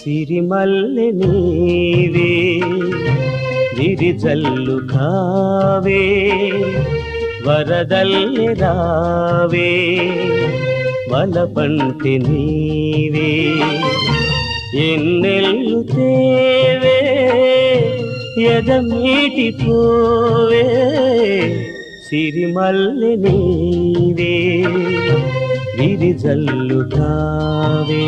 సిరిమల్లె నీవే విరిజల్లు కావే వరదల్లె రావే వలపంటి నీవే. ఎన్నెల్లు తేవే ఎదమీటి పోవే సిరిమల్లె నీవే విరిజల్లు కావే.